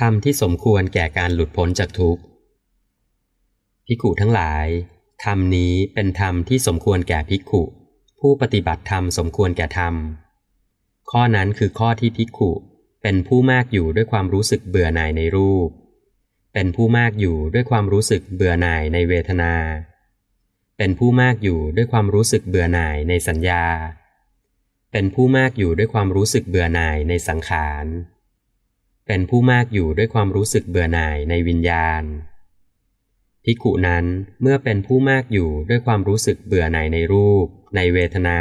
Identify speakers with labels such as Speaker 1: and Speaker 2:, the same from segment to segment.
Speaker 1: ธรรมที่สมควรแก่การหลุดพ้นจากทุกข์ภิกขุทั้งหลาย ธรรมนี้เป็นธรรมที่สมควรแก่ภิกขุ ผู้ปฏิบัติธรรมสมควรแก่ธรรม ข้อนั้นคือข้อที่ภิกขุเป็นผู้มากอยู่ด้วยความรู้สึกเบื่อหน่ายในรูป เป็นผู้มากอยู่ด้วยความรู้สึกเบื่อหน่ายในเวทนา เป็นผู้มากอยู่ด้วยความรู้สึกเบื่อหน่ายในสัญญา เป็นผู้มากอยู่ด้วยความรู้สึกเบื่อหน่ายในสังขาร เป็นผู้มากอยู่ด้วยความรู้สึกเบื่อหน่ายในวิญญาณภิกขุนั้นเมื่อเป็นผู้มากอยู่ด้วยความรู้สึกเบื่อหน่ายในรูป ในเวทนา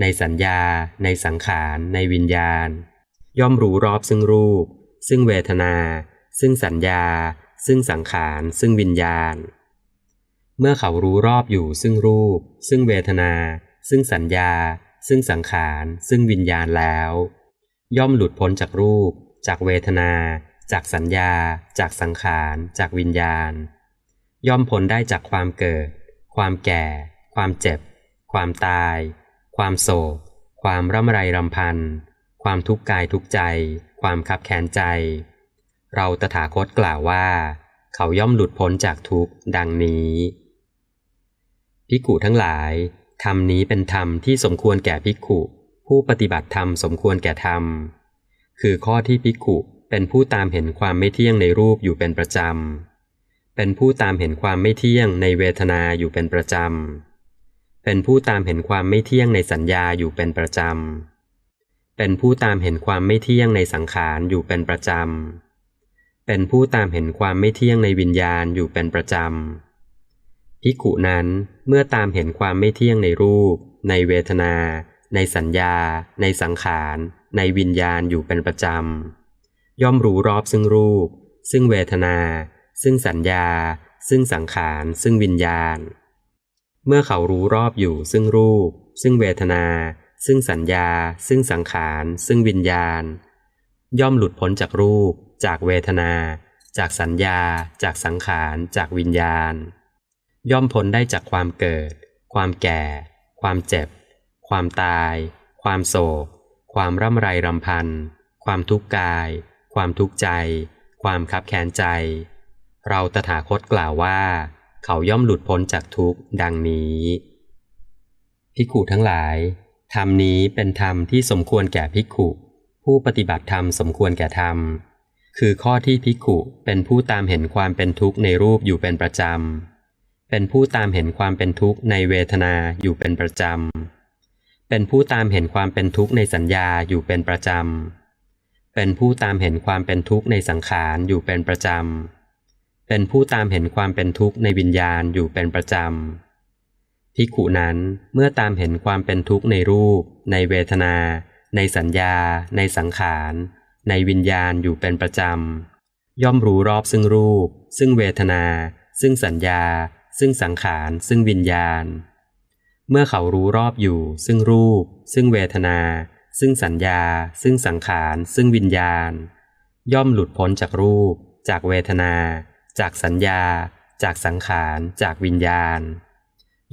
Speaker 1: ในสัญญา ในสังขาร ในวิญญาณ ย่อมรู้รอบซึ่งรูป ซึ่งเวทนา ซึ่งสัญญา ซึ่งสังขาร ซึ่งวิญญาณ เมื่อเขารู้รอบอยู่ซึ่งรูป ซึ่งเวทนา ซึ่งสัญญา ซึ่งสังขาร ซึ่งวิญญาณแล้ว ย่อมหลุดพ้นจากรูป จากเวทนา จากสัญญา จากสังขาร จากวิญญาณ ย่อมพ้นได้จากความเกิด ความแก่ ความเจ็บ ความตาย ความโศก ความร่ำไรรำพัน ความทุกข์กายทุกใจ ความคับแค้นใจ เราตถาคตกล่าวว่า เขาย่อมหลุดพ้นจากทุกข์ดังนี้ภิกขุทั้งหลายธรรมนี้เป็นธรรมที่สมควรแก่ภิกขุ ผู้ปฏิบัติธรรมสมควรแก่ธรรม คือข้อที่ภิกุเป็นผู้ตามเห็นความไม่เที่ยงในรูปอยู่เป็นประจำ เป็นผู้ตามเห็นความไม่เที่ยงในเวทนาอยู่เป็นประจำ เป็นผู้ตามเห็นความไม่เที่ยงในสัญญาอยู่เป็นประจำ เป็นผู้ตามเห็นความไม่เที่ยงในสังขารอยู่เป็นประจำ เป็นผู้ตามเห็นความไม่เที่ยงในวิญญาณอยู่เป็นประจำภิกุนั้นเมื่อตามเห็นความไม่เที่ยงในรูป ในเวทนา ในสัญญา ในสังขาร ในวิญญาณอยู่เป็นประจำ ย่อมรู้รอบซึ่งรูป ซึ่งเวทนา ซึ่งสัญญา ซึ่งสังขาร ซึ่งวิญญาณ เมื่อเขารู้รอบอยู่ซึ่งรูป ซึ่งเวทนา ซึ่งสัญญา ซึ่งสังขาร ซึ่งวิญญาณ ย่อมหลุดพ้นจากรูป จากเวทนา จากสัญญา จากสังขาร จากวิญญาณ ย่อมพ้นได้จากความเกิด ความแก่ ความเจ็บ ความตาย ความโศก ความร่ำไรรำพัน ความทุกข์กาย ความทุกข์ใจ ความคับแค้นใจ เราตถาคตกล่าวว่า เขาย่อมหลุดพ้นจากทุกข์ดังนี้ภิกขุทั้งหลายธรรมนี้เป็นธรรมที่สมควรแก่ภิกขุ ผู้ปฏิบัติธรรมสมควรแก่ธรรม คือข้อที่ภิกขุเป็นผู้ตามเห็นความเป็นทุกข์ในรูปอยู่เป็นประจำเป็นผู้ตามเห็นความเป็นทุกข์ในเวทนาอยู่เป็นประจำ เป็นผู้ตามเห็นความเป็นทุกข์ในสัญญาอยู่เป็นประจำ เป็นผู้ตามเห็นความเป็นทุกข์ในสังขารอยู่เป็นประจำ เป็นผู้ตามเห็นความเป็นทุกข์ในวิญญาณอยู่เป็นประจำภิกขุนั้นเมื่อตามเห็นความเป็นทุกข์ในรูป ในเวทนา ในสัญญา ในสังขาร ในวิญญาณอยู่เป็นประจำ ย่อมรู้รอบซึ่งรูป ซึ่งเวทนา ซึ่งสัญญา ซึ่งสังขาร ซึ่งวิญญาณ เมื่อเขารู้รอบอยู่ ซึ่งรูป ซึ่งเวทนา ซึ่งสัญญา ซึ่งสังขาร ซึ่งวิญญาณ ย่อมหลุดพ้นจากรูป จากเวทนา จากสัญญา จากสังขาร จากวิญญาณ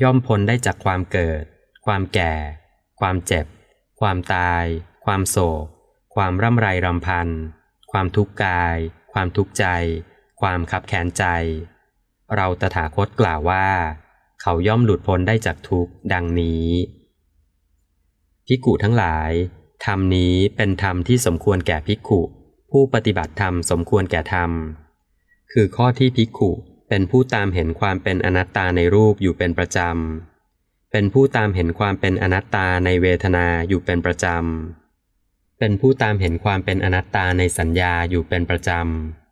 Speaker 1: ย่อมพ้นได้จากความเกิด ความแก่ ความเจ็บ ความตาย ความโศก ความร่ำไรรำพัน ความทุกข์กาย ความทุกข์ใจ ความขับแค้นใจ เราตถาคตกล่าวว่า เขาย่อมหลุดพ้นได้จากทุกข์ดังนี้ภิกุทั้งหลาย ธรรมนี้เป็นธรรมที่สมควรแก่ภิกุผู้ปฏิบัติธรรมสมควรแก่ธรรม คือข้อที่ภิกุเป็นผู้ตามเห็นความเป็นอนัตตาในรูปอยู่เป็นประจำ เป็นผู้ตามเห็นความเป็นอนัตตาในเวทนาอยู่เป็นประจำ เป็นผู้ตามเห็นความเป็นอนัตตาในสัญญาอยู่เป็นประจ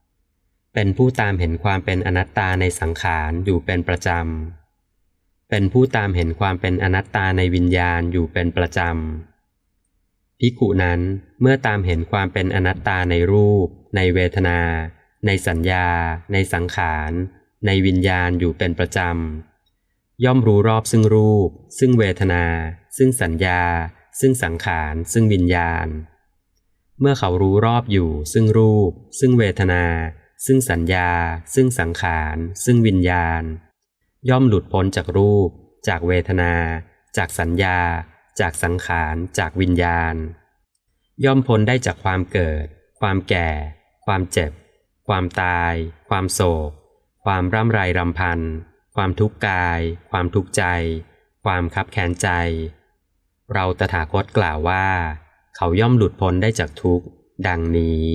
Speaker 1: ำ เป็นผู้ตามเห็นความเป็นอนัตตาในสังขารอยู่เป็นประจำ เป็นผู้ตามเห็นความเป็นอนัตตาในวิญญาณอยู่เป็นประจำภิกุนั้นเมื่อตามเห็นความเป็นอนัตตาในรูป ในเวทนา ในสัญญา ในสังขาร ในวิญญาณอยู่เป็นประจำย่อมรู้รอบซึ่งรูป ซึ่งเวทนา ซึ่งสัญญา ซึ่งสังขาร ซึ่งวิญญาณ เมื่อเขารู้รอบอยู่ ซึ่งรูป ซึ่งเวทนาซึ่งสัญญา ซึ่งสังขาร ซึ่งวิญญาณ ย่อมหลุดพ้นจากรูป จากเวทนา จากสัญญา จากสังขาร จากวิญญาณ ย่อมพ้นได้จากความเกิด ความแก่ ความเจ็บ ความตาย ความโศก ความร่ำไรรำพัน ความทุกข์กาย ความทุกข์ใจ ความคับแค้นใจ เราตถาคตกล่าวว่า เขาย่อมหลุดพ้นได้จากทุกข์ ดังนี้